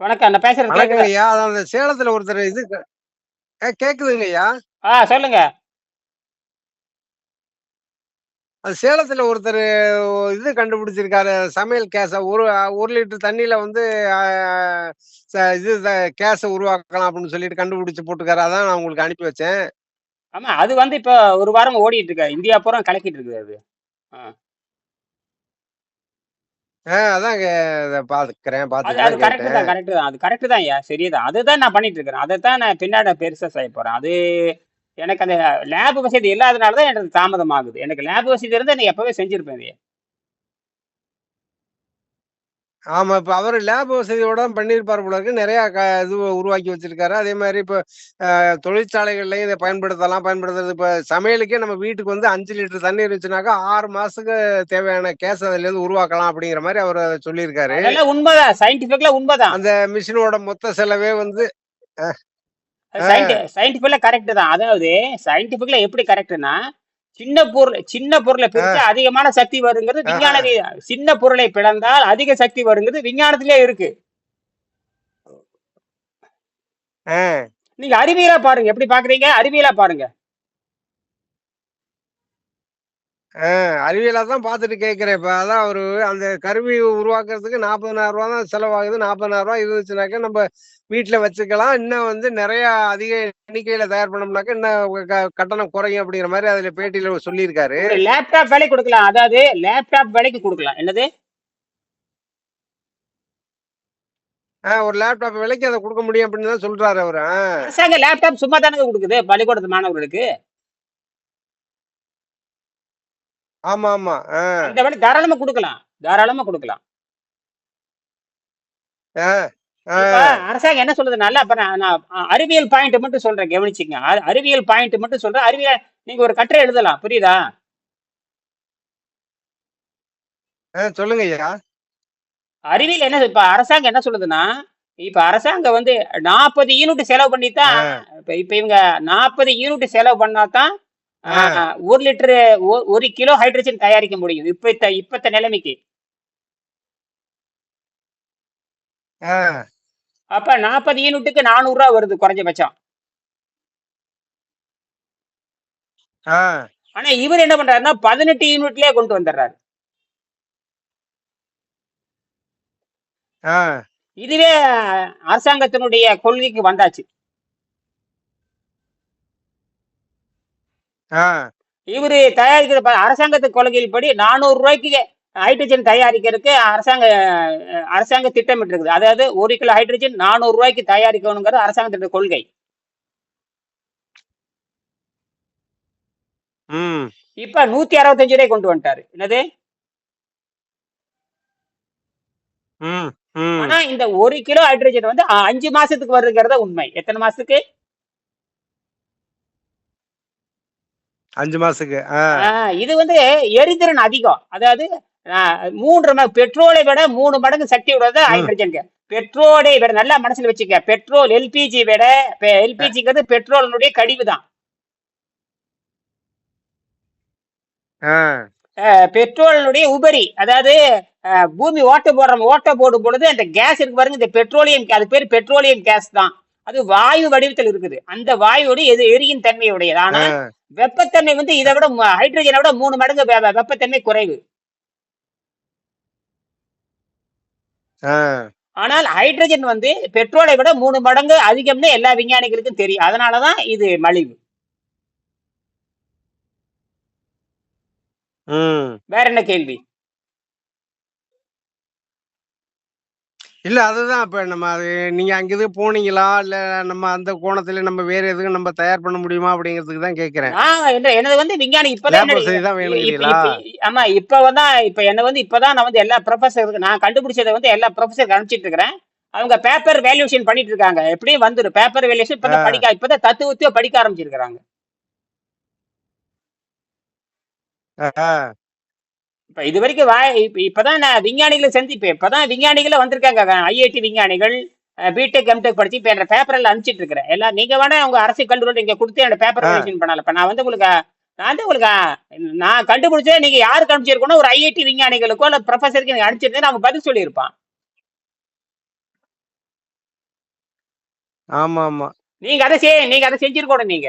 வணக்கம். நான் பேசுறது கேக்குதா? ஐயா அந்த சேலத்துல ஒருத்தர் இது க- ஆ, கேக்குதுங்க ஐயா ஆ சொல்லுங்க. அது சேலத்துல ஒருத்தர் இது கண்டுபிடிச்சிருக்காரு. சமையல் கேஸ ஒரு ஒரு லிட்டர் தண்ணியில வந்து இது கேஸ உருவாக்கலாம் அப்படின்னு சொல்லிட்டு கண்டுபிடிச்சு போட்டுக்காரு. அதான் நான் உங்களுக்கு அனுப்பி வச்சேன். ஆமா அது வந்து இப்போ ஒரு வாரம் ஓடிட்டு இருக்கு. இந்தியா பூரா கலக்கிட்டு இருக்குது அது. ஆ. அதான் பாத்துக்கிறேன் பாத்துக்கிறேன் அது கரெக்ட் தான் கரெக்ட் தான் அது கரெக்ட் தான் ஐயா சரிதான். அதுதான் நான் பண்ணிட்டு இருக்கிறேன் அதை தான் நான் பின்னாடி பெருசா செய்ய போறேன். அது எனக்கு அந்த லேப் வசதி இல்லாதனால தான் எனக்கு தாமதம் ஆகுது எனக்கு லேப் வசதி இருந்தால் நான் எப்பவே செஞ்சிருப்பேன் ஆமா இப்ப அவரு லேப் வசதியோட தான் பண்ணியிருப்பாரு போல இருக்கு. நிறைய க- இது உருவாக்கி வச்சிருக்காரு. அதே மாதிரி இப்ப தொழிற்சாலைகள்லயும் இதை பயன்படுத்தலாம் பயன்படுத்துறது. இப்ப சமையலுக்கே நம்ம வீட்டுக்கு வந்து அஞ்சு லிட்டர் தண்ணி இருந்துச்சுனாக்கா ஆறு மாசத்துக்கு தேவையான கேஸ் அதுல இருந்து உருவாக்கலாம் அப்படிங்கிற மாதிரி அவர் அதை சொல்லியிருக்காரு. உண்மைதான். சயின்டிபிக்ல உண்மைதான். அந்த மிஷினோட மொத்த செலவே வந்து சயின்டிபிக்ல கரெக்ட் தான். அதாவது சயின்டிபிக்ல எப்படி கரெக்ட்னா சின்ன பொருள் சின்ன பொருளை பிரிச்சு அதிகமான சக்தி வருங்கிறது விஞ்ஞான சின்ன பொருளை பிளந்தால் அதிக சக்தி வருங்கிறது விஞ்ஞானத்திலே இருக்கு. நீங்க அறிவியலா பாருங்க. எப்படி பாக்குறீங்க? அறிவியலா பாருங்க. அறிவியலா தான் பார்த்துட்டு கேட்கிறேன். இப்ப அதான் அவரு அந்த கருவி உருவாக்குறதுக்கு நாற்பதனாயிரம் ரூபா தான் செலவாகுது. நாற்பதனாயிரம் ரூபா இருந்துச்சுனாக்கா நம்ம வீட்டுல வச்சுக்கலாம். இன்னும் வந்து நிறைய அதிக எண்ணிக்கையில தயார் பண்ணோம்னாக்கா இன்னும் கட்டணம் குறையும் அப்படிங்கிற மாதிரி அதுல பேட்டியில சொல்லியிருக்காரு. லேப்டாப் விலை கொடுக்கலாம். அதாவது லேப்டாப் விலைக்கு கொடுக்கலாம். என்னது? ஒரு லேப்டாப் விலைக்கு அதை கொடுக்க முடியும் அப்படின்னு தான் சொல்றாரு அவரு. லேப்டாப் சும்மா தானே கொடுக்குது? பள்ளிக்கூடத்து மாணவர்களுக்கு. ஆமா ஆமா. அந்த விலை தாராளமா கொடுக்கலாம். தாராளமா கொடுக்கலாம். அரசாங்கம் என்ன சொல்றதுனால அப்ப நான் அறிவியல் பாயிண்ட் மட்டும் சொல்றேன் கவனிச்சுங்க அறிவியல் பாயிண்ட் மட்டும் சொல்றேன். அறிவியல் நீங்க ஒரு கட்டுரை எழுதலாம். புரியுதா? சொல்லுங்க ஐயா. அறிவியல் என்ன இப்ப அரசாங்கம் என்ன சொல்லுதுன்னா இப்ப அரசாங்கம் வந்து நாற்பது யூனிட் செலவு பண்ணி தான் ஆஹ் இப்ப இப்ப இவங்க நாற்பது யூனிட் செலவு பண்ணா தான் ஆஹ் ஒரு லிட்டர் ஒரு கிலோ ஹைட்ரஜன் தயாரிக்க முடியும். இப்ப இப்பத்த நிலைமைக்கு. அப்ப நாற்பது யூனிட்டுக்கு நானூறு ரூபா வருது குறைஞ்சபட்சம். ஆனா இவர் என்ன பண்றாருன்னா பதினெட்டு யூனிட்லயே கொண்டு வந்துடுறாரு. இதுவே அரசாங்கத்தினுடைய கொள்கைக்கு வந்தாச்சு. இவரு தயாரிக்கிற அரசாங்கத்து கொள்கையில் படி நானூறு ரூபாய்க்கு ஹைட்ரஜன் தயாரிக்கிறதுக்கு அரசாங்க அரசாங்க திட்டமிட்டு இருக்குது அதாவது ஒரு கிலோ ஹைட்ரஜன் நானூறு ரூபாய்க்கு தயாரிக்கணுங்கிறது அரசாங்கத்தினுடைய கொள்கை. இப்ப நூத்தி அறுபத்தஞ்சு ரூபாய் கொண்டு வந்துட்டாரு. என்னது? ஆனா இந்த ஒரு கிலோ ஹைட்ரஜன் வந்து அஞ்சு மாசத்துக்கு வருங்கிறத உண்மை. எத்தனை மாசத்துக்கு? அஞ்சு மாசத்துக்கு இது வந்து எரிதிறன் அதிகம். அதாவது மூன்று பெட்ரோலை விட மூணு மடங்கு சக்தி விடுறது ம். ஹைட்ரஜனுக்கு. பெட்ரோலை விட நல்லா மனசுல வச்சுக்க. பெட்ரோல் எல்பிஜி விட எல்பிஜிங்கிறது பெட்ரோலினுடைய கழிவு தான் பெட்ரோலினுடைய உபரி. அதாவது பூமி ஓட்ட போடுற ஓட்ட போடும் பொழுது அந்த கேஸ் இருக்கு பாருங்க இந்த பெட்ரோலியம் அது பேர் பெட்ரோலியம் கேஸ் தான். அது வாயு வடிவத்தில் இருக்குது. அந்த வாயுவோட எது எரியின் தன்மையுடையது. ஆனா வெப்பத்தன்மை வந்து இதை விட ஹைட்ரஜனை விட மூணு மடங்கு வெப்பத்தன்மை குறைவு. ஆனால் ஹைட்ரஜன் வந்து பெட்ரோலை விட மூணு மடங்கு அதிகம்னு எல்லா விஞ்ஞானிகளுக்கும் தெரியும். அதனாலதான் இது மலிவு. வேற என்ன கேள்வி? இல்ல அதுதான். இப்ப நம்ம அது நீங்க அங்க இது போனீங்களா? இல்ல நம்ம அந்த கோணத்துல நம்ம வேற எதுவும் நம்ம தயார் பண்ண முடியுமா? அப்படிங்கிறதுக்கு தான் என்ன எனது வந்து விஞ்ஞானி இப்பதான் ஆமா இப்ப வந்து இப்ப என்ன வந்து இப்பதான் நான் வந்து எல்லா ப்ரொஃபஸருக்கு நான் கண்டுபிடிச்சதை வந்து எல்லா ப்ரொஃபஸருக்கு அனுப்பிச்சிட்டு இருக்கிறேன். அவங்க பேப்பர் வேல்யூஷன் பண்ணிட்டு இருக்காங்க. எப்படியும் வந்துடும் பேப்பர் வேல்யூஷன் இப்பதான் படிக்க இப்பதான் தத்துவத்தையோ படிக்க ஆரம்பிச்சிருக்காங்க ஆஹ் இப்ப இது வரைக்கும் வாய் இப்ப இப்பதான் நான் விஞ்ஞானிகளை சந்திப்பேன். இப்பதான் விஞ்ஞானிகளை வந்திருக்காங்க. ஐஐடி விஞ்ஞானிகள் பிடெக் எம்டெக் படிச்சு இப்ப என் பேப்பர் எல்லாம் அனுப்பிச்சிட்டு இருக்கிறேன். எல்லாம் நீங்க வேணா உங்க அரசு கல்லூரியில் இங்க கொடுத்து என்னோட பேப்பர் ஆ. வேல்யூஷன் பண்ணல இப்ப நான் வந்து உங்களுக்கு நான் வந்து உங்களுக்கு நான் கண்டுபிடிச்சே நீங்க யாருக்கு அனுப்பிச்சிருக்கணும் ஒரு ஐஐடி விஞ்ஞானிகளுக்கோ இல்ல ப்ரொஃபஸருக்கு நீங்க அனுப்பிச்சிருந்தேன் அவங்க பதில் சொல்லியிருப்பான். ஆமா ஆமா நீங்க அதை செய் நீங்க அதை செஞ்சிருக்கணும் நீங்க.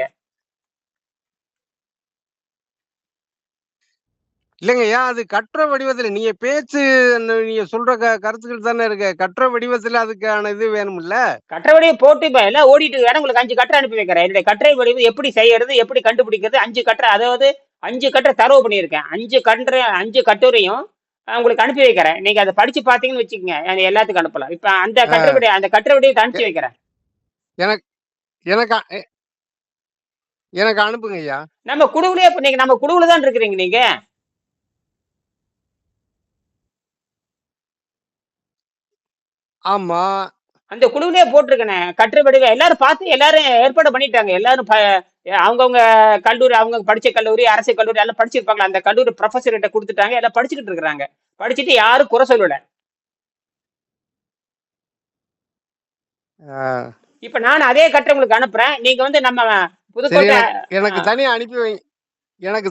இல்லைங்க ஏன் அது கட்டுரை வடிவத்துல? நீங்க பேச்சு நீங்க சொல்ற கருத்துக்கள் தானே இருக்கு. கட்டுரை வடிவத்துல அதுக்கான இது வேணும்ல? கட்டுரை வடிவம் போட்டு இப்ப எல்லாம் ஓடிட்டு இருக்கு. உங்களுக்கு அஞ்சு கட்டுரை அனுப்பி வைக்கிறேன். என்னுடைய கட்டுரை வடிவம் எப்படி செய்யறது எப்படி கண்டுபிடிக்கிறது அஞ்சு கட்டுரை அதாவது அஞ்சு கட்டுரை தரவு பண்ணியிருக்கேன். அஞ்சு கட்டுரை அஞ்சு கட்டுரையும் உங்களுக்கு அனுப்பி வைக்கிறேன். நீங்க அதை படிச்சு பாத்தீங்கன்னு வச்சுக்கோங்க. எல்லாத்துக்கும் அனுப்பலாம். இப்ப அந்த கட்டுரை அந்த கட்டுரை வடிவத்தை அனுப்பிச்சு வைக்கிறேன். எனக்கு அ- எ- எனக்கு அனுப்புங்க ஐயா. நம்ம குழுவிலே நீங்க நம்ம குழுவுல தான் இருக்கிறீங்க நீங்க. ஆமா. அந்த குழுவிலே போட்டிருக்கேனே கட்டுரை வடிவம் எல்லாரும் பார்த்து எல்லாரும் ஏற்பாடு பண்ணிட்டாங்க. எல்லாரும் அவங்கவங்க கல்லூரி அவங்க படிச்ச கல்லூரி அரசு கல்லூரி எல்லாம் படிச்சிருப்பாங்களா அந்த கல்லூரி ப்ரொஃபஸர் கிட்ட கொடுத்துட்டாங்க. எல்லாம் படிச்சுக்கிட்டு இருக்கிறாங்க. படிச்சுட்டு யாரும் குறை சொல்லல. இப்ப நான் அதே கட்டுரை உங்களுக்கு அனுப்புறேன். நீங்க வந்து நம்ம புதுக்கோட்டை எனக்கு தனியா அனுப்பி வைங்க எனக்கு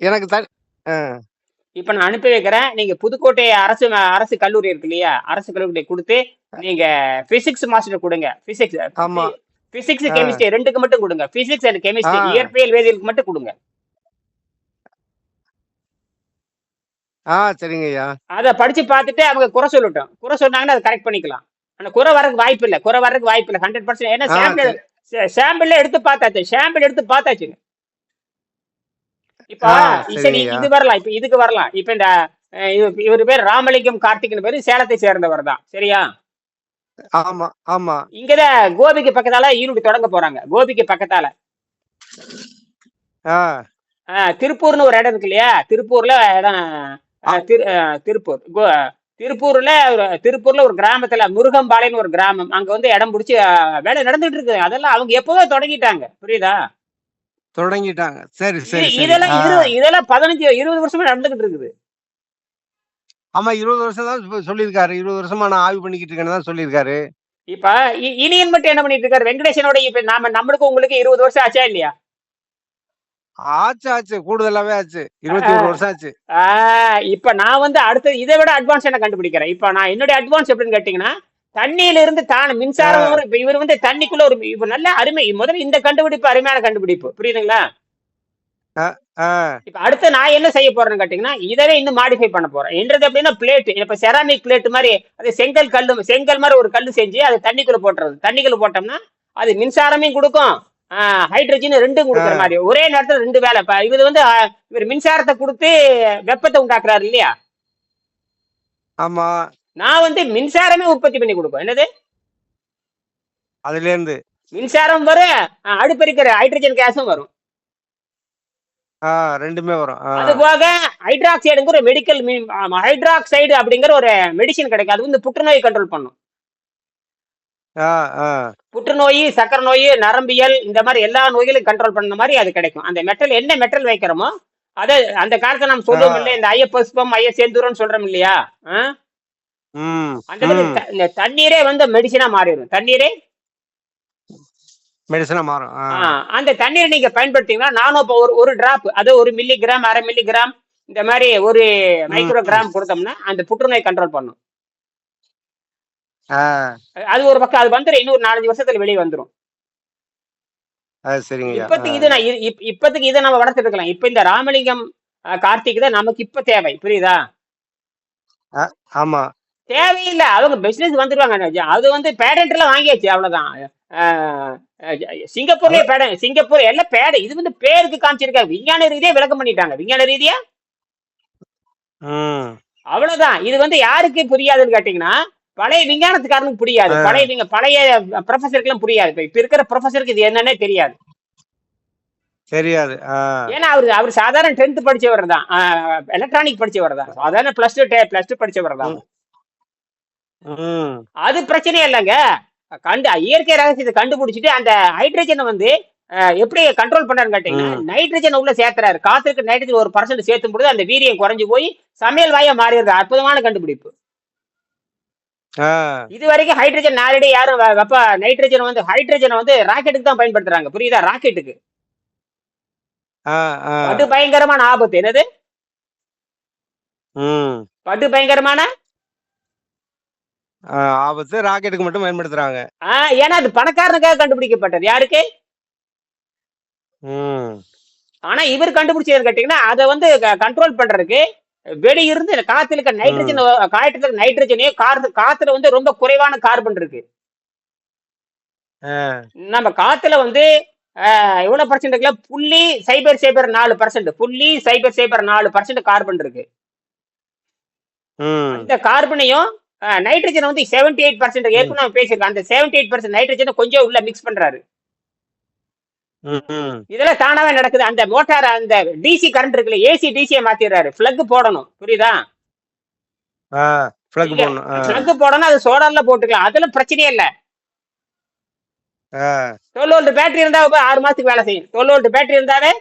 எனக்கு தனி இப்ப நான் அனுப்பி வைக்கிறேன். நீங்க புதுக்கோட்டை அரசு அரசு கல்லூரி இருக்கு இல்லையா? அரசு கல்லூரி கொடுத்து நீங்க பிசிக்ஸ் மாஸ்டர் கொடுங்க. பிசிக்ஸ் ஆமா. பிசிக்ஸ். கெமிஸ்ட்ரி ரெண்டுக்கு மட்டும் கொடுங்க. Physics and chemistry. இயற்பியல் வேதியியலுக்கு மட்டும் கொடுங்க. ஆ சரிங்க ஐயா. அதை படிச்சு பார்த்துட்டு அவங்க குறை சொல்லட்டும். குறை சொன்னாங்கன்னா அதை கரெக்ட் பண்ணிக்கலாம். ஆனா குறை வரதுக்கு வாய்ப்பு இல்லை. குறை வரதுக்கு வாய்ப்பு இல்லை. ஹண்ட்ரட் பர்சன்ட் ஏன்னா சாம்பிள் சாம்பிள் எடுத்து பார்த்தாச்சு. சாம்பிள் எடுத்து பார்த்தாச்சுங்க. இப்ப சரி. இது வரலாம். இப்ப இதுக்கு வரலாம். இப்ப இந்த இவர் பேர் ராமலிங்கம் கார்த்திக்னு பேரு சேலத்தை சேர்ந்தவர் தான் சரியா? ஆமா ஆமா. இங்கதான் கோபிக்கு பக்கத்தால ஈரோடு தொடங்க போறாங்க. கோபிக்கு பக்கத்தால. திருப்பூர்னு ஒரு இடம் இருக்கு இல்லையா? திருப்பூர்ல இடம் திருப்பூர். திருப்பூர்ல ஒரு திருப்பூர்ல ஒரு கிராமத்துல முருகம்பாளையம்னு ஒரு கிராமம். அங்க வந்து இடம் பிடிச்சி வேலை நடந்துட்டு இருக்கு அதெல்லாம் அவங்க எப்பவோ தொடங்கிட்டாங்க. புரியுதா? தொடங்கிட்டாங்க. சரி சரி இது- சரி. இதெல்லாம் இதெல்லாம் பதினஞ்சு இருபது வருஷமா நடந்துகிட்டு இருக்குது. ஆமா இருபது வருஷம் தான் சொல்லியிருக்காரு. இருபது வருஷமா நான் ஆய்வு பண்ணிக்கிட்டு இருக்கேன்னு தான் சொல்லியிருக்காரு. இப்ப இனியன் மட்டும் என்ன பண்ணிட்டு இருக்காரு? வெங்கடேசனோட இப்ப நாம நம்மளுக்கு உங்களுக்கு இருபது வருஷம் ஆச்சா இல்லையா? ஆச்சு ஆச்சு. கூடுதலாவே ஆச்சு. இருபத்தி ஒரு வருஷம் ஆச்சு. இப்ப நான் வந்து அடுத்து இதை விட அட்வான்ஸ் என்ன கண்டுபிடிக்கிறேன்? இப்ப நான் என்னுடைய அட்வான்ஸ் எப்படின்னு கேட்டீங்கன்னா தண்ணியில இருந்து தான மின்சாரம். இப்ப இவர் வந்து தண்ணிக்குள்ள ஒரு இப்ப நல்ல அருமை. முதல்ல இந்த கண்டுபிடிப்பு அருமையான கண்டுபிடிப்பு. புரியுதுங்களா? இப்ப அடுத்து நான் என்ன செய்ய போறேன்னு கேட்டீங்கன்னா இதவே இன்னும் மாடிஃபை பண்ண போறேன். என்றது எப்படின்னா பிளேட் இப்ப செராமிக் பிளேட் மாதிரி அது செங்கல் கல்லு செங்கல் மாதிரி ஒரு கல்லு செஞ்சு அது தண்ணிக்குள்ள போட்டுறது. தண்ணிக்குள்ள போட்டோம்னா அது மின்சாரமையும் கொடுக்கும். ஹைட்ரஜன் ரெண்டும் கொடுக்குற. மாதிரி. ஒரே நேரத்துல ரெண்டு வேலை. இப்ப இவர் வந்து இவர் மின்சாரத்தை கொடுத்து வெப்பத்தை உண்டாக்குறாரு இல்லையா? ஆமா. நான் வந்து மின்சாரமே உற்பத்தி பண்ணி கொடுக்கும் என்னது? அதுல இருந்து மின்சாரம் வரும் அடுப்பெரிக்கிற ஹைட்ரஜன் கேஸும் வரும். ரெண்டுமே வரும். அது போக ஹைட்ராக்சைடுங்கிற மெடிக்கல் ஹைட்ராக்சைடு அப்படிங்கிற ஒரு மெடிசின் கிடைக்கும். அது வந்து புற்றுநோய் கண்ட்ரோல் பண்ணும். புற்றுநோய் சக்கரை நோய் நரம்பியல் இந்த மாதிரி எல்லா நோய்களையும் கண்ட்ரோல் பண்ண மாதிரி அது கிடைக்கும். அந்த மெட்டல் என்ன மெட்டல் வைக்கிறோமோ அதை அந்த காலத்துல நம்ம சொல்லுவோம் ஆ. இல்லையா இந்த ஐய புஷ்பம் ஐய செந்தூரம்னு சொல்றோம் இல்லையா அந்த இந்த தண்ணீரே வந்து மெடிசினா மாறிடும். தண்ணீரே? மெடிசனா மாறும் அந்த தண்ணீரை நீங்க பயன்படுத்தீங்கன்னா நானும் இப்போ ஒரு ஒரு டிராப் அது ஒரு மில்லி கிராம் அரை மில்லி கிராம் இந்த மாதிரி ஒரு மைக்ரோ கிராம் கொடுத்தோம்னா அந்த புற்றுநோய் கண்ட்ரோல் பண்ணும். அது ஒரு பக்கம் அது வந்துடும் இன்னொரு நாலஞ்சு வருஷத்துல வெளியே வந்துடும் சரிங்க ஐயா. இப்போதைக்கு இது நான் இ- இப்- இப்போதைக்கு இதை நம்ம வளர்த்துட்டு இருக்கலாம். இப்ப இந்த ராமலிங்கம் கார்த்திக் தான் நமக்கு இப்ப தேவை புரியுதா? ஆமா. தேவையில்லை. அவங்க பிசினஸ் வந்துருவாங்க. அது வந்து பேடன்ட் எல்லாம் வாங்கியாச்சு. அவ்வளவுதான். சிங்கப்பூர்லயே பேடன் சிங்கப்பூர் எல்லாம் பேட இது வந்து பேருக்கு காமிச்சிருக்காங்க. விஞ்ஞான ரீதியா விளக்கம் பண்ணிட்டாங்க. விஞ்ஞான ரீதியா? அவ்வளவுதான். இது வந்து யாருக்கு புரியாதுன்னு கேட்டீங்கன்னா பழைய விஞ்ஞானத்துக்காரனுக்கு புரியாது. பழைய விஞ்ஞ- பழைய ப்ரொஃபஸருக்கு எல்லாம் புரியாது. இப்ப இப்ப இருக்கிற ப்ரொஃபஸருக்கு இது என்னன்னே தெரியாது. தெரியாது. ஏன்னா அவரு அவர் சாதாரண டென்த் படிச்சவர் தான் எலக்ட்ரானிக் படிச்சவர் தான் சாதாரண பிளஸ் டூ பிளஸ் டூ படிச்சவர் தான் அது பிரச்சனையே இல்லைங்க. கண்டு இயற்கை ரகசியத்தை கண்டுபிடிச்சிட்டு அந்த ஹைட்ரஜனை வந்து எப்படி கண்ட்ரோல் பண்றாருன்னு கேட்டீங்கன்னா நைட்ரஜன் உள்ள சேர்த்துறாரு. காத்துக்கு நைட்ரஜன் ஒரு பர்சன்ட் சேர்த்தும் பொழுது அந்த வீரியம் குறைஞ்சு போய் சமையல் வாயா மாறிடுது. அற்புதமான கண்டுபிடிப்பு. இது வரைக்கும் ஹைட்ரஜன் நேரடி யாரும் வெப்ப நைட்ரஜன் வந்து ஹைட்ரஜனை வந்து ராக்கெட்டுக்கு தான் பயன்படுத்துறாங்க. புரியுதா? ராக்கெட்டுக்கு ஆ ஆ. படு பயங்கரமான ஆபத்து. என்னது? ம். படு பயங்கரமான ஆபத்து ராக்கெட்டுக்கு மட்டும் பயன்படுத்துறாங்க. ஏன்னா அது பணக்காரனுக்காக கண்டுபிடிக்கப்பட்டது. யாருக்கு? ஆனா இவர் கண்டுபிடிச்சது கேட்டீங்கன்னா அதை வந்து கண்ட்ரோல் பண்றதுக்கு வெடி இருந்து காத்துல இருக்க நைட்ரஜன் காற்றுல இருக்க நைட்ரஜனே காற்று காத்துல வந்து ரொம்ப குறைவான கார்பன் இருக்கு. நம்ம காத்துல வந்து எவ்வளவு பர்சன்ட் இருக்குல்ல? புள்ளி சைபர் சைபர் நாலு பர்சன்ட் புள்ளி சைபர் சைபர் நாலு பர்சன்ட் கார்பன் இருக்கு. இந்த கார்பனையும் நைட்ரஜன் வந்து செவன்டி எயிட் பர்சன்ட் ஏற்கனவே நம்ம பேசியிருக்கோம் அந்த செவன்டி எயிட் பர்சன்ட் நைட்ரஜனை கொஞ்சம் உள்ள மிக்ஸ் பண்றாரு. இதெல்லாம் தானாவே நடக்குது. அந்த மோட்டார் அந்த டிசி கரண்ட் இருக்குல்ல ஏசி டிசியை மாத்திடுறாரு. பிளக் போடணும். புரியுதா? பிளக் போடணும். அது சோலார்ல போட்டுக்கலாம். அதுல பிரச்சனையே இல்ல. டுவெல் வோல்ட் பேட்டரி இருந்தா ஆறு மாசத்துக்கு வேலை செய்யும். டுவெல் வோல்ட் பேட்டரி இருந்தாவே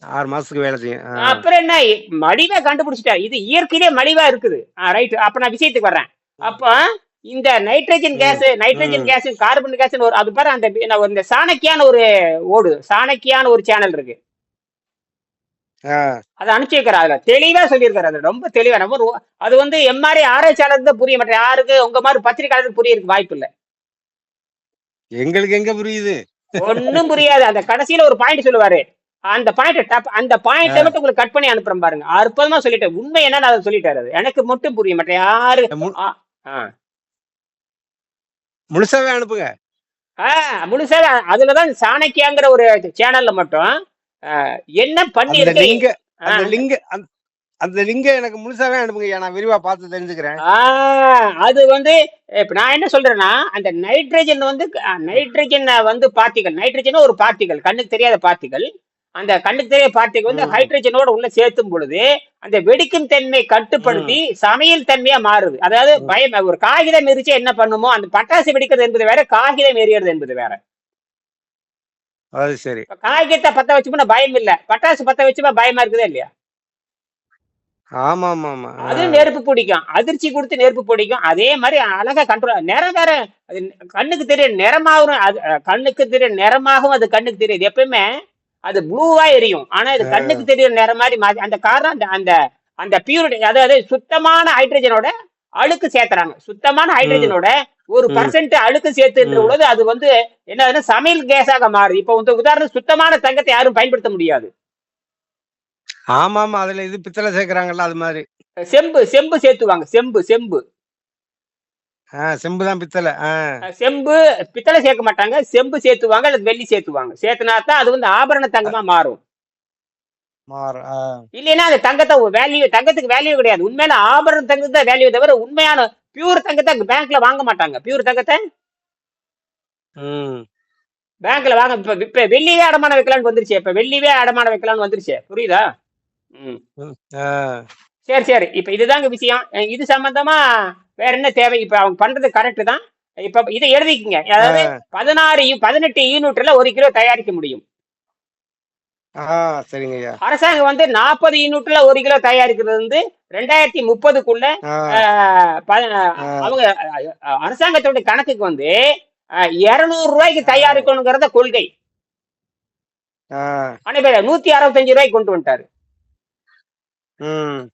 ஆறு மாசத்துக்கு வேலை செய்யும் அப்புறம் என்ன? மலிவா கண்டுபிடிச்சிட்டாரு இது இயற்கையிலே மலிவா இருக்குது. ரைட் அப்ப நான் விஷயத்துக்கு வர்றேன். அப்ப இந்த nitrogen gas nitrogen. Gas carbon gas ஒரு அது பாரு அந்த இந்த சாணக்கியான ஒரு ஓடு சாணக்கியான ஒரு சேனல் இருக்கு. அதை அனுப்பிச்சு வைக்கிறார். அதுல தெளிவா சொல்லியிருக்காரு. அது ரொம்ப தெளிவா. நம்ம ஒரு- அது வந்து எம்மாரி ஆராய்ச்சியாளருக்கு தான் புரிய மாட்டேன் யாருக்கு? உங்க மாதிரி பத்திரிகையாளருக்கு புரியறதுக்கு வாய்ப்பு இல்ல. எங்களுக்கு எங்க புரியுது? ஒண்ணும் புரியாது. அந்த கடைசியில ஒரு பாயிண்ட் சொல்லுவாரு. அந்த பாயிண்ட் அந்த பாயிண்ட மட்டும் உங்களுக்கு கட் பண்ணி அனுப்புறேன் பாருங்க. அற்புதமா சொல்லிட்டேன். உண்மை என்ன அதை சொல்லிட்டாரு அது எனக்கு மட்டும் புரிய மாட்டேன். யாரு. முழுசாவே அனுப்புங்க. ஆ, முழுசா அதுலதான் சாணக்கியாங்கிற ஒரு சேனல்ல மட்டும் என்ன பண்ணி லிங்க அந்த லிங்க அந்த- லிங்க எனக்கு முழுசாவே அனுப்புங்க. நான் விரிவா பார்த்து தெரிஞ்சுக்கிறேன். அது வந்து இப்ப நான் என்ன சொல்றேன்னா அந்த நைட்ரஜன் வந்து நைட்ரஜன் வந்து பார்ட்டிகள் நைட்ரஜன் ஒரு பார்ட்டிகள் கண்ணுக்கு தெரியாத பார்ட்டிகள் அந்த கண்ணுக்கு தெரியாத பார்ட்டிகள் வந்து. ஹைட்ரஜனோட உள்ள சேர்த்தும் பொழுது அந்த வெடிக்கும் தன்மை கட்டுப்படுத்தி சமையல் தன்மையா மாறுது. அதாவது. பயம் ஒரு காகிதம் எரிச்சு என்ன பண்ணுமோ அந்த பட்டாசு வெடிக்கிறது என்பது வேற காகிதம் எரியறது என்பது வேற. அது சரி. காகிதத்தை பத்த வச்சுப்போனா பயம் இல்ல. பட்டாசு பத்த வச்சுப்பா பயமா இருக்குதா இல்லையா? ஆமா ஆமா ஆமா. அது நெருப்பு பிடிக்கும். அதிர்ச்சி கொடுத்து நெருப்பு பிடிக்கும். அதே மாதிரி அழகா கண்ட்ரோல் நிறம் வேற கண்ணுக்கு தெரியும். நிறமாகும் அது கண்ணுக்கு தெரியும். நிறமாகவும் அது கண்ணுக்கு தெரியுது எப்பயுமே அது ப்ளூவா எரியும். ஆனா இது கண்ணுக்கு தெரியும் நிறம் மாதிரி அந்த காரணம் அந்த அந்த அந்த பியூரிட்டி அதாவது சுத்தமான ஹைட்ரஜனோட அழுக்கு சேர்த்துறாங்க. சுத்தமான ஹைட்ரஜனோட ஒரு. பர்சன்ட் அழுக்கு சேர்த்துன்ற ம். பொழுது அது வந்து என்னதுன்னா சமையல் கேஸாக மாறுது. இப்போ வந்து உதாரணம் சுத்தமான தங்கத்தை யாரும் பயன்படுத்த முடியாது. ஆமா ஆமா அதுல இது பித்தளை சேர்க்கறாங்கல்ல அது மாதிரி. செம்பு செம்பு சேர்த்துவாங்க. செம்பு செம்பு. ஆஹ் செம்புதான் பித்தளை. செம்பு பித்தளை சேர்க்க மாட்டாங்க. செம்பு சேர்த்துவாங்க அல்லது வெள்ளி சேர்த்துவாங்க. சேர்த்துனா தான் அது வந்து ஆபரண தங்கமா மாறும். மாறும் இல்லைன்னா அந்த தங்கத்தை வேல்யூ தங்கத்துக்கு வேல்யூ கிடையாது. உண்மையில ஆபரண தங்கத்துக்கு தான் வேல்யூ தவிர உண்மையான பியூர் தங்கத்தை பேங்க்ல வாங்க மாட்டாங்க. பியூர் தங்கத்தை? பேங்க்ல வாங்க இப்ப இப்ப வெள்ளியே அடமான வைக்கலாம்னு வந்துருச்சு. இப்ப வெள்ளியே அடமான வைக்கலாம்னு வந்துருச்சு. புரியுதா? சரி சரி. இப்ப இதுதாங்க விஷயம். இது சம்பந்தமா வேற என்ன தேவை? இப்ப அவங்க பண்றது கரெக்ட் தான். இப்ப இதை எழுதிக்கங்க. அதாவது பதினாறு பதினெட்டு யூனிட்ல ஒரு கிலோ தயாரிக்க முடியும். சரிங்க அரசாங்கம் வந்து நாற்பது யூனிட்ல ஒரு கிலோ தயாரிக்கிறது வந்து ரெண்டாயிரத்தி முப்பதுக்குள்ள அவங்க அரசாங்கத்தோட கணக்குக்கு வந்து இருநூறு ரூபாய்க்கு தயாரிக்கணுங்கிறத கொள்கை. ஆனா நூத்தி அறுபத்தஞ்சு ரூபாய்க்கு கொண்டு வந்துட்டாரு.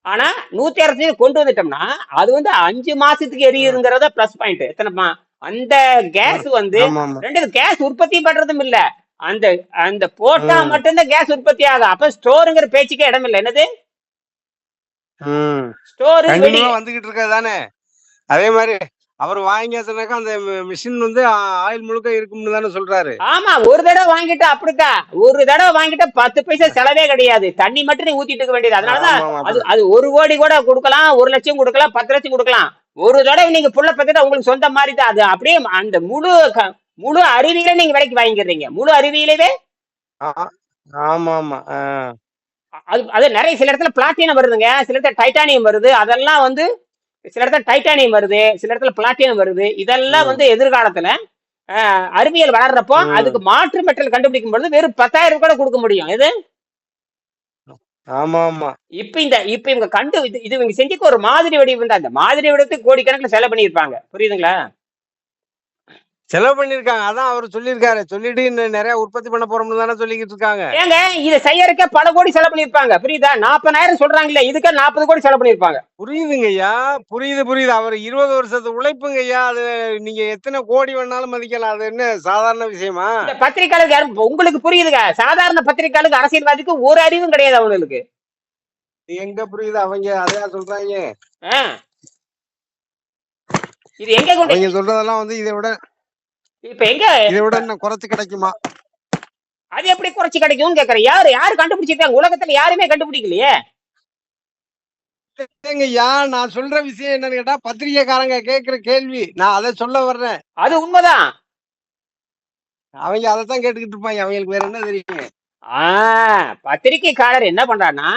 ஆனா நூத்தி அறுபத்தஞ்சு கொண்டு வந்துட்டோம்னா அது வந்து அஞ்சு மாசத்துக்கு எரியுதுங்கிறத பிளஸ் பாயிண்ட் எத்தனைமா அந்த கேஸ் வந்து ரெண்டு கேஸ் உற்பத்தி பண்றதும் இல்ல. அந்த அந்த போட்டா. மட்டும்தான் கேஸ் உற்பத்தி ஆகும் அப்ப ஸ்டோருங்கிற பேச்சுக்கே இடம் இல்லை. என்னது? ம். ஸ்டோர் வந்துகிட்டு இருக்கா தானே. அதே மாதிரி அவர் வாங்கியாச்சுனாக்கா அந்த மிஷின் வந்து ஆயில் முழுக்க இருக்கும்னு தானே சொல்றாரு. ஆமா ஒரு தடவை வாங்கிட்டா அப்படித்தான் ஒரு தடவை வாங்கிட்டா பத்து பைசா செலவே கிடையாது. தண்ணி மட்டும் நீ ஊத்திட்டு இருக்க வேண்டியது. அதனாலதான் அது அது ஒரு கோடி கூட கொடுக்கலாம் ஒரு லட்சம் கொடுக்கலாம் பத்து லட்சம் கொடுக்கலாம். ஒரு தடவை நீங்க புள்ள பத்திட்டா உங்களுக்கு சொந்த மாதிரி தான் அது அப்படியே அந்த முழு முழு அறிவியல நீங்க விலைக்கு வாங்கிடுறீங்க. முழு அறிவியலவே ஆமா ஆமா அது அது நிறைய சில இடத்துல பிளாட்டினம் வருதுங்க. சில இடத்துல டைட்டானியம் வருது. அதெல்லாம் வந்து சில இடத்துல டைட்டானியம் வருது சில இடத்துல பிளாட்டினம் வருது. இதெல்லாம். வந்து எதிர்காலத்துல அறிவியல் வளர்றப்போ. அதுக்கு மாற்று மெட்டல் கண்டுபிடிக்கும் பொழுது வெறும் பத்தாயிரம் கூட கொடுக்க முடியும். இது ஆமா ஆமா. இப்ப இந்த இப்ப இவங்க கண்டு இது இது இவங்க செஞ்சுக்க ஒரு மாதிரி வடிவம் தான். அந்த மாதிரி வடிவத்துக்கு கோடிக்கணக்கில் செலவு பண்ணியிருப்பாங்க. புரியுதுங்களா? செலவு பண்ணிருக்காங்க. அதான் அவர் சொல்லியிருக்காரு. சொல்லிட்டு இன்னும் நிறைய உற்பத்தி பண்ண போறோம்னு தானே சொல்லிக்கிட்டு இருக்காங்க. ஏங்க இதை செய்யறதுக்கே பல கோடி செலவு பண்ணிருப்பாங்க புரியுதா? நாற்பதாயிரம் சொல்றாங்களே இதுக்கே நாற்பது கோடி செலவு பண்ணிருப்பாங்க புரியுதுங்க ஐயா. புரியுது புரியுது. அவர் இருபது வருஷத்து உழைப்புங்க ஐயா. அது நீங்க எத்தனை கோடி வேணாலும் மதிக்கலாம். அது என்ன சாதாரண விஷயமா? யாரும் உங்களுக்கு புரியுதுங்க. சாதாரண பத்திரிக்கையாளருக்கு அரசியல்வாதிக்கு ஒரு அறிவும் கிடையாது அவங்களுக்கு. எங்க புரியுது அவங்க? அதையா சொல்றாங்க. இது எங்க கொண்டு சொல்றதெல்லாம் வந்து இதை விட இப்ப எங்க? இதை விட இன்னும் குறைச்சு கிடைக்குமா? அது எப்படி குறைச்சு கிடைக்கும்னு கேக்குறேன். யாரு யாரு கண்டுபிடிச்சிருக்காங்க? உலகத்துல யாருமே கண்டுபிடிக்கலையே. ஐயா நான் சொல்ற விஷயம் என்னன்னு கேட்டா பத்திரிகைக்காரங்க கேக்குற கேள்வி. நான் அதை சொல்ல வர்றேன். அது உண்மைதான். அவங்க அதைத்தான் கேட்டுக்கிட்டு இருப்பாங்க. அவங்களுக்கு வேற என்ன தெரியும் ஆ பத்திரிக்கைக்காரர் என்ன பண்றாருன்னா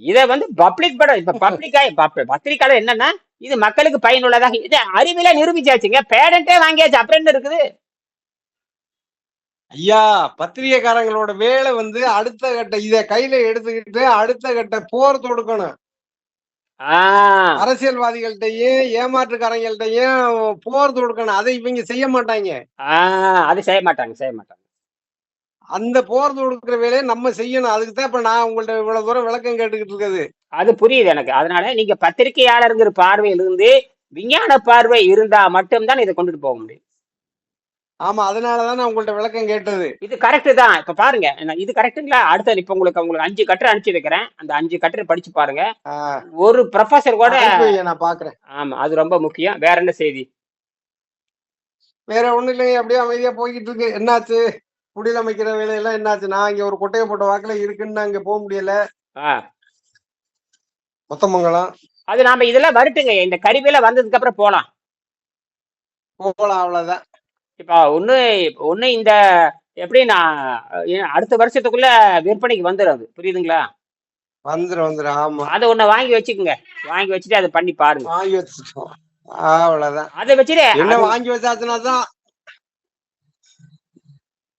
இத வந்து பப்ளிக் படம் இப்ப பப்ளிக்கா பத்திரிக்கையாளர் என்னன்னா இது மக்களுக்கு பயனுள்ளதாக இது அறிவில நிரூபிச்சாச்சுங்க. பேடண்டே வாங்கியாச்சு. அப்புறம் என்ன இருக்குது? ஐயா பத்திரிகைக்காரங்களோட வேலை வந்து அடுத்த கட்ட இத கையில எடுத்துக்கிட்டு அடுத்த கட்ட போர் தொடுக்கணும். அரசியல்வாதிகள்கிட்டயும் ஏமாற்றுக்காரங்கள்ட்டையும் போர் தொடுக்கணும். அதை இவங்க செய்ய மாட்டாங்க. அது செய்ய மாட்டாங்க செய்ய மாட்டாங்க. அந்த போர் தொடுக்கிற வேலையை நம்ம செய்யணும். அதுக்கு தான் இப்ப நான் உங்கள்ட்ட இவ்வளவு தூரம் விளக்கம் கேட்டுக்கிட்டு இருக்குது அது புரியுது எனக்கு. அதனால நீங்க பத்திரிகையாளருங்கிற பார்வையில இருந்து விஞ்ஞான பார்வை இருந்தா மட்டும்தான் இதை கொண்டுட்டு போக முடியும். ஆமா அதனாலதான் நான் உங்கள்ட்ட விளக்கம் கேட்டது. இது கரெக்ட் தான். இப்ப பாருங்க இது கரெக்ட்டுங்களா அடுத்த இப்ப உங்களுக்கு உங்களுக்கு அஞ்சு கட்டுரை அனுப்பிச்சு வைக்கிறேன் அந்த அஞ்சு கட்டுரை படிச்சு பாருங்க. ஒரு ப்ரொஃபசர் கூட நான் பாக்குறேன். ஆமா அது ரொம்ப முக்கியம். வேற என்ன செய்தி? வேற ஒண்ணும் இல்லைங்க அப்படியே அமைதியா போய்கிட்டு இருக்கு. என்னாச்சு? குடியில் அமைக்கிற வேலையெல்லாம் என்னாச்சு? நான் இங்க ஒரு கொட்டையை போட்ட வாக்குல இருக்குன்னு இங்க போக முடியல. மொத்தமங்கலம் அது நாம இதெல்லாம் வருட்டுங்க. இந்த கருவியில வந்ததுக்கு அப்புறம் போலாம். போகலாம் அவ்வளவுதான். இப்ப ஒண்ணு ஒண்ணு இந்த எப்படி நான் அடுத்த வருஷத்துக்குள்ள விற்பனைக்கு வந்துடும் அது. புரியுதுங்களா? வந்துரும் வந்துரும். ஆமா. அதை ஒண்ணு வாங்கி வச்சுக்கோங்க. வாங்கி வச்சுட்டு அதை பண்ணி பாருங்க. வாங்கி வச்சுட்டோம். அவ்வளவுதான். அதை வச்சுட்டு என்ன வாங்கி வச்சாச்சுன்னா தான்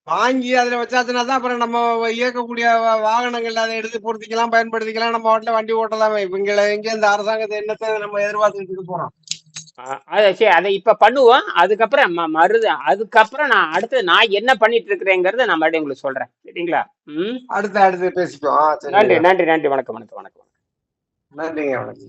வாங்கி அதுல வச்சாச்சுன்னா தான் அப்புறம் நம்ம இயக்கக்கூடிய வா- வாகனங்கள்ல அதை எடுத்து பொருத்திக்கலாம் பயன்படுத்திக்கலாம். நம்ம வாட்டில வண்டி ஓட்டலாமே. இவங்களை எங்க இந்த அரசாங்கத்தை என்னத்தை நம்ம எதிர்பார்த்துக்கிட்டு போறோம். அதை சரி அதை இப்ப பண்ணுவோம். அதுக்கப்புறம் ம- மருது அதுக்கப்புறம் நான் அடுத்து நான் என்ன பண்ணிட்டு இருக்கிறேங்கிறத நான் மறுபடியும் உங்களுக்கு சொல்றேன். சரிங்களா? ம்? அடுத்து அடுத்து பேசிப்போம். ஆ, நன்றி நன்றி நன்றி. வணக்கம் வணக்கம் வணக்கம். நன்றிங்க வணக்கம்.